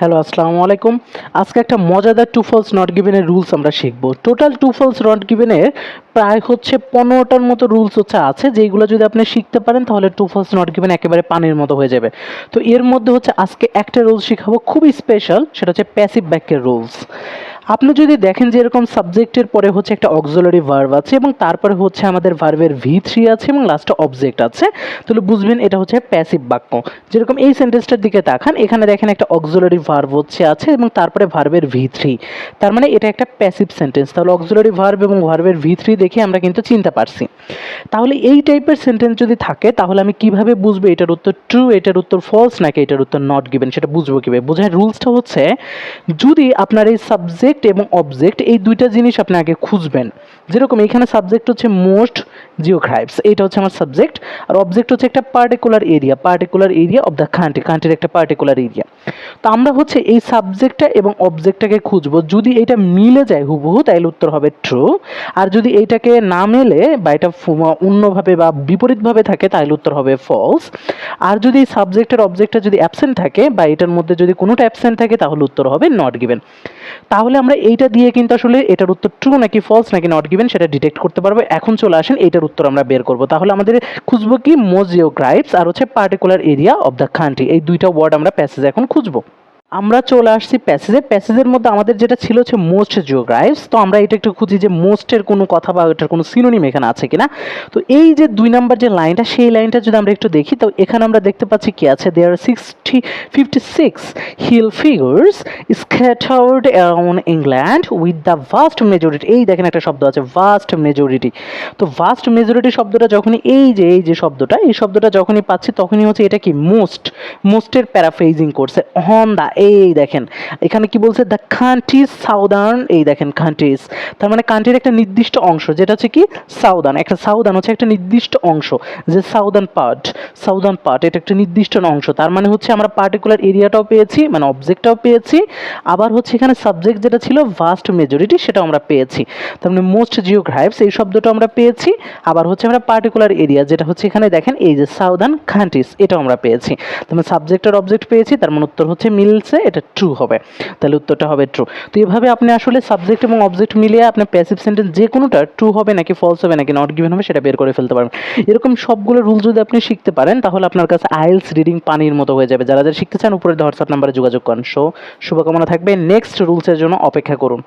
Hello আসসালামু আলাইকুম। আজকে একটা মজাদার টু ফলস নট গিভেনের রুলস আমরা শিখব। টোটাল টু ফলস নট গিভেনের প্রায় হচ্ছে পনেরোটার মতো রুলস হচ্ছে আছে যেগুলো যদি আপনি শিখতে পারেন, তাহলে টু ফলস নট গিভেন একেবারে পানির মতো হয়ে যাবে। তো এর মধ্যে হচ্ছে আজকে একটা রুলস শিখাবো, খুবই স্পেশাল সেটা হচ্ছে প্যাসিভ ব্যাকের রুলস আপনি যদি দেখেন যে এরকম সাবজেক্টের পরে হচ্ছে একটা অক্সিলারি ভার্ব আছে এবং তারপরে হচ্ছে আমাদের ভার্বের ভি থ্রি আছে এবং লাস্টে অবজেক্ট আছে, তাহলে বুঝবেন এটা হচ্ছে প্যাসিভ বাক্য। যেরকম এই সেন্টেন্সটার দিকে তাকান, এখানে দেখেন একটা অক্সিলারি ভার্ব হচ্ছে, আছে এবং তারপরে ভার্বের ভি থ্রি তার মানে এটা একটা প্যাসিভ সেন্টেন্স তাহলে অক্সিলারি ভার্ব এবং ভার্বের ভি থ্রি দেখে আমরা কিন্তু চিনতে পারছি। তাহলে এই টাইপের সেন্টেন্স যদি থাকে, তাহলে আমি কীভাবে বুঝব এটার উত্তর ট্রু এটার উত্তর ফলস নাকি এটার উত্তর নট গিভেন সেটা বুঝব কীভাবে? বোঝার রুলসটা হচ্ছে, যদি আপনার এই সাবজেক্ট এবং অবজেক্ট এই দুইটা জিনিস আপনি আগে খুঁজবেন। যেরকম এখানে সাবজেক্ট হচ্ছে মোস্ট জিওগ্রাফস এইটা হচ্ছে আমার সাবজেক্ট আর অবজেক্ট হচ্ছে একটা particular area particular area of the country কান্ট্রির একটা পার্টিকুলার এরিয়া তো আমরা হচ্ছে এই সাবজেক্টটা এবং অবজেক্টটাকে খুঁজবো। যদি এটা মিলে যায় হুবহু তাহলে উত্তর হবে ট্রু আর যদি এইটাকে না মেলে বা এটা অন্যভাবে বা বিপরীতভাবে থাকে তাহলে উত্তর হবে ফলস আর যদি এই সাবজেক্টের অবজেক্টটা যদি অ্যাবসেন্ট থাকে, বা এটার মধ্যে যদি কোনোটা অ্যাবসেন্ট থাকে, তাহলে উত্তর হবে নট গিভেন তাহলে আমরা এইটা দিয়ে কিন্তু আসলে এটার উত্তর ট্রু নাকি ফলস নাকি নট গিভেন সেটা ডিটেক্ট করতে পারব। এখন চলে আসেন এটার উত্তর আমরা বের করব। তাহলে আমাদের খুঁজবো কি মোজিওগ্রাইভস আর হচ্ছে particular area of the country এই দুইটা ওয়ার্ড আমরা প্যাসেজ এখন খুঁজবো। আমরা চলে আসছি প্যাসেজে প্যাসেজের মধ্যে আমাদের যেটা ছিল হচ্ছে মোস্ট জিওগ্রাফস তো আমরা এটা একটু খুঁজি যে মোস্টের কোনো কথা বা এটার কোনো সিনোনিম এখানে আছে কিনা। তো এই যে দুই নাম্বার যে লাইনটা সেই লাইনটা যদি আমরা একটু দেখি, তো এখানে আমরা দেখতে পাচ্ছি কি আছে? There sixty fifty six hill figures scattered around England with the vast majority এই দেখেন একটা শব্দ আছে ভাস্ট মেজরিটি তো ভাস্ট মেজরিটি শব্দটা যখনই এই যে এই যে শব্দটা, এই শব্দটা যখনই পাচ্ছি তখনই হচ্ছে এটা কি? মোস্ট মোস্টের প্যারাফ্রেজিং করছে। হন দা এই দেখেন, এখানে কি বলছে? দ্য কান্ট্রিজ সাউদার্ন এই দেখেন কান্ট্রিজ তার মানে কান্ট্রির একটা নির্দিষ্ট অংশ, যেটা হচ্ছে কি? সাউদার্ন একটা সাউদার্ন হচ্ছে একটা নির্দিষ্ট অংশ, যে সাউদার্ন পার্ট সাউদার্ন পার্ট এটা একটা নির্দিষ্ট অংশ, তার মানে হচ্ছে আমরা পার্টিকুলার এরিয়াটাও পেয়েছি মানে অবজেক্টটাও পেয়েছি, আবার হচ্ছে এখানে সাবজেক্ট যেটা ছিল ভাস্ট মেজরিটি সেটাও আমরা পেয়েছি, তার মানে মোস্ট জিওগ্রাফস এই শব্দটা আমরা পেয়েছি, আবার হচ্ছে আমরা পার্টিকুলার এরিয়া যেটা হচ্ছে এখানে দেখেন, এই যে সাউদার্ন কান্ট্রিজ এটাও আমরা পেয়েছি, তার মানে সাবজেক্ট আর অবজেক্ট পেয়েছি, তার মানে উত্তর হচ্ছে মিলছে এটা ট্রু হবে। তাহলে উত্তরটা হবে ট্রু তো এভাবে আপনি আসলে সাবজেক্ট এবং অবজেক্ট মিলিয়ে আপনার প্যাসিভ সেন্টেন্স যে কোনোটা ট্রু হবে নাকি ফলস হবে নাকি নট গিভেন হবে সেটা বের করে ফেলতে পারবেন। এরকম সবগুলো রুল যদি আপনি শিখতে পারেন, তাহলে আপনার কাছে আইলস রিডিং পানির মতো হয়ে যাবে। যারা যারা শিখতে চান, উপরে হোয়াটসঅ্যাপ নাম্বারে যোগাযোগ করেন। সো শুভকামনা থাকবে। নেক্সট রুলসের জন্য অপেক্ষা করুন।